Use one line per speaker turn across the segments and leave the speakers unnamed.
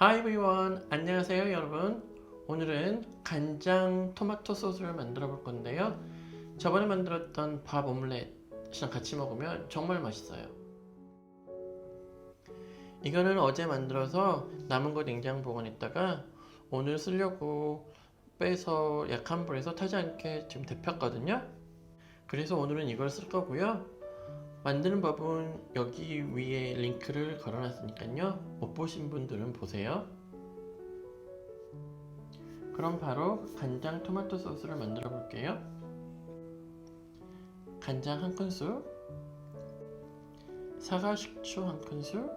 Hi everyone. 안녕하세요 여러분. 오늘은 간장 토마토 소스를 만들어 볼 건데요. 저번에 만들었던 밥 오믈렛이랑 같이 먹으면 정말 맛있어요. 이거는 어제 만들어서 남은 거 냉장 보관했다가 오늘 쓰려고 빼서 약한 불에서 타지 않게 지금 데폈거든요. 그래서 오늘은 이걸 쓸 거고요. 만드는 법은 여기 위에 링크를 걸어놨으니까요. 못 보신 분들은 보세요. 그럼 바로 간장 토마토 소스를 만들어 볼게요. 간장 한 큰술, 사과 식초 한 큰술,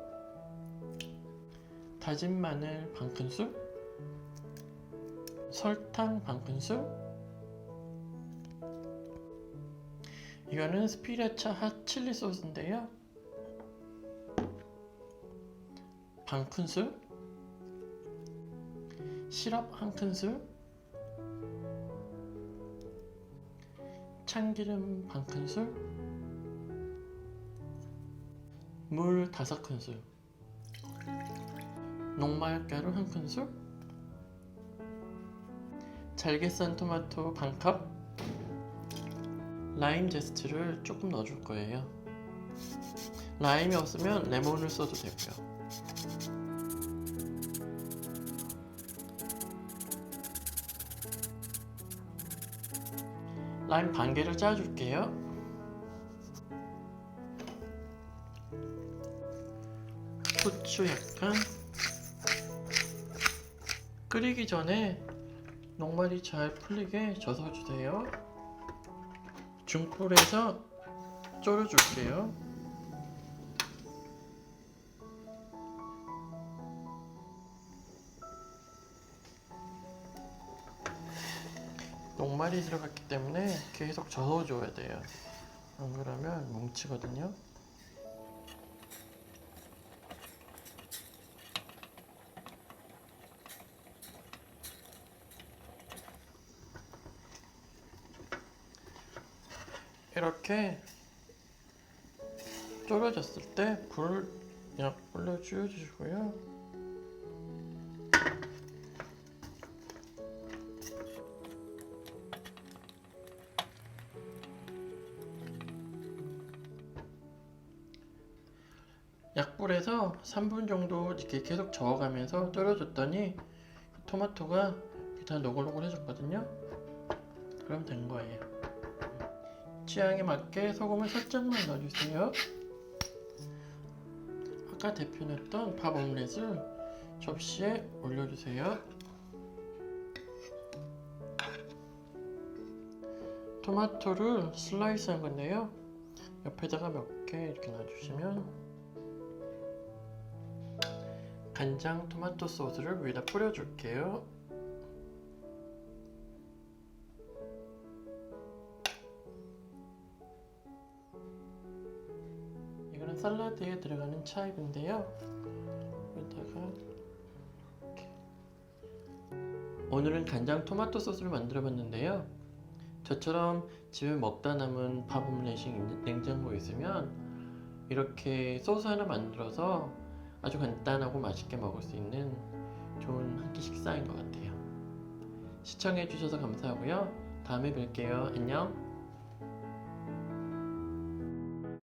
다진 마늘 반 큰술, 설탕 반 큰술, 이거는 스피레차 핫 칠리 소스인데요. 반 큰술, 시럽 한 큰술, 참기름 반 큰술, 물 다섯 큰술, 녹말가루 한 큰술, 잘게 썬 토마토 반 컵, 라임 제스트를 조금 넣어줄 거예요. 라임이 없으면 레몬을 써도 되고요. 라임 반 개를 짜줄게요. 후추 약간 끓이기 전에 녹말이 잘 풀리게 젖어주세요. 중불에서 졸여줄게요. 녹말이 들어갔기 때문에 계속 저어줘야 돼요. 안 그러면 뭉치거든요. 이렇게 졸여졌을 때 불을 약불로 줄여주시고요. 약불에서 3분 정도 이렇게 계속 저어가면서 졸여줬더니 토마토가 다 노글노글해졌거든요. 그럼 된 거예요. 취향에 맞게 소금을 살짝만 넣어주세요. 아까 데펴냈던 밥 오믈렛을 접시에 올려주세요. 토마토를 슬라이스 한 건데요. 옆에다가 몇 개 이렇게 놔주시면 간장 토마토 소스를 위에다 뿌려줄게요. 이거는 샐러드에 들어가는 차입인데요. 여기다가. 오늘은 간장 토마토 소스를 만들어 봤는데요. 저처럼 집에 먹다 남은 밥 오믈렛이 냉장고에 있으면 이렇게 소스 하나 만들어서 아주 간단하고 맛있게 먹을 수 있는 좋은 한 끼 식사인 것 같아요. 시청해 주셔서 감사하고요. 다음에 뵐게요. 안녕.